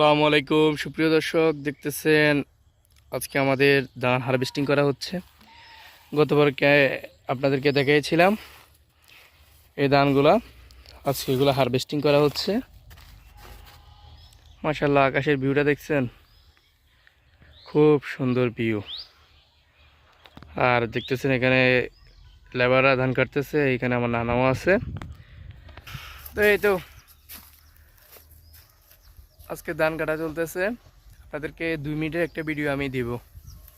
আসসালামু আলাইকুম, সুপ্রিয় দর্শক, দেখতেছেন আজকে আমাদের ধান হারভেস্টিং করা হচ্ছে। গতবারকে আপনাদেরকে দেখিয়েছিলাম এই ধানগুলা আজকে এগুলো হারভেস্টিং করা হচ্ছে। মাশাল্লাহ আকাশের ভিউটা দেখছেন? খুব সুন্দর ভিউ। আর দেখতেছেন এখানে লেবাররা ধান কাটতেছে, এখানে আমার নানাও আছে। তো এই তো আজকে ধান কাটা চলতেছে। আপনাদেরকে দুই মিনিটের একটা ভিডিও আমি দিব।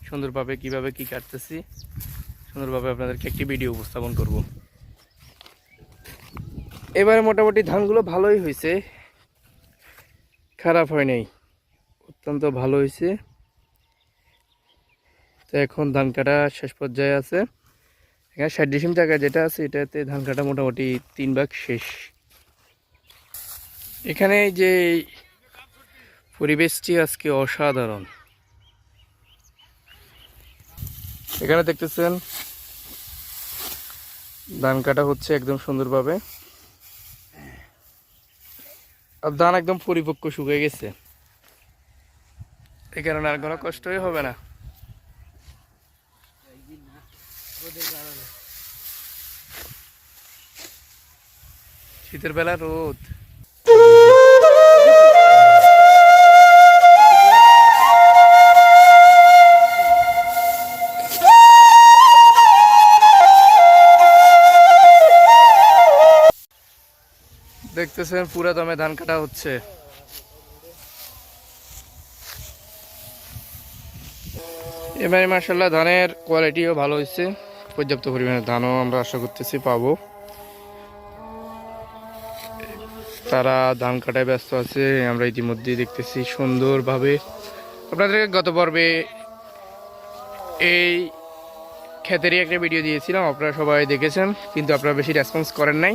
সুন্দরভাবে কীভাবে কি কাটতেছি, সুন্দরভাবে আপনাদেরকে একটি ভিডিও উপস্থাপন করব। এবারে মোটামুটি ধানগুলো ভালোই হয়েছে। খারাপ হয় নাই, অত্যন্ত ভালো হয়েছে। তো এখন ধান কাটা শেষ পর্যায়ে আছে। এখানে ষাট ডিসিম জায়গা যেটা আছে, এটাতে ধান কাটা মোটামুটি তিন ভাগ শেষ। এখানে যে পরিবেশটি আজকে অসাধারণ। এখানে দেখতেছেন, ধান কাটা হচ্ছে একদম সুন্দরভাবে। আর ধান একদম পরিপক্ক শুকিয়ে গেছে। এই কারণে আর কোনো কষ্টই হবে না। শীতের বেলা রোদ। দেখতেছেন পুরা দমে ধান কাটা হচ্ছে। এবারে মার্শাল্লাহ ধানের কোয়ালিটিও ভালো হয়েছে। পর্যাপ্ত পরিমাণে ধানও আমরা আশা করতেছি পাবো। তারা ধান কাটায় ব্যস্ত আছে, আমরা ইতিমধ্যেই দেখতেছি সুন্দরভাবে। আপনাদেরকে গত পর্বে এই ক্ষেতেরই একটা ভিডিও দিয়েছিলাম, আপনারা সবাই দেখেছেন, কিন্তু আপনারা বেশি রেসপন্স করেন নাই।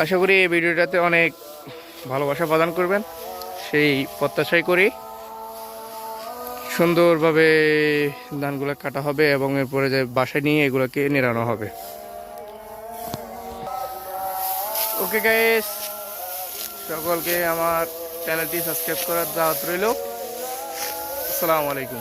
আশা করি এই ভিডিওটাতে অনেক ভালোবাসা প্রদান করবেন। সেই প্রত্যাশাই করি। সুন্দরভাবে ধানগুলো কাটা হবে এবং এরপরে যে বাসায় নিয়ে এগুলোকে নেড়ানো হবে। ওকে গাইস সকলকে আমার চ্যানেলটি সাবস্ক্রাইব করার দাওয়াত রইল। আসসালামু আলাইকুম।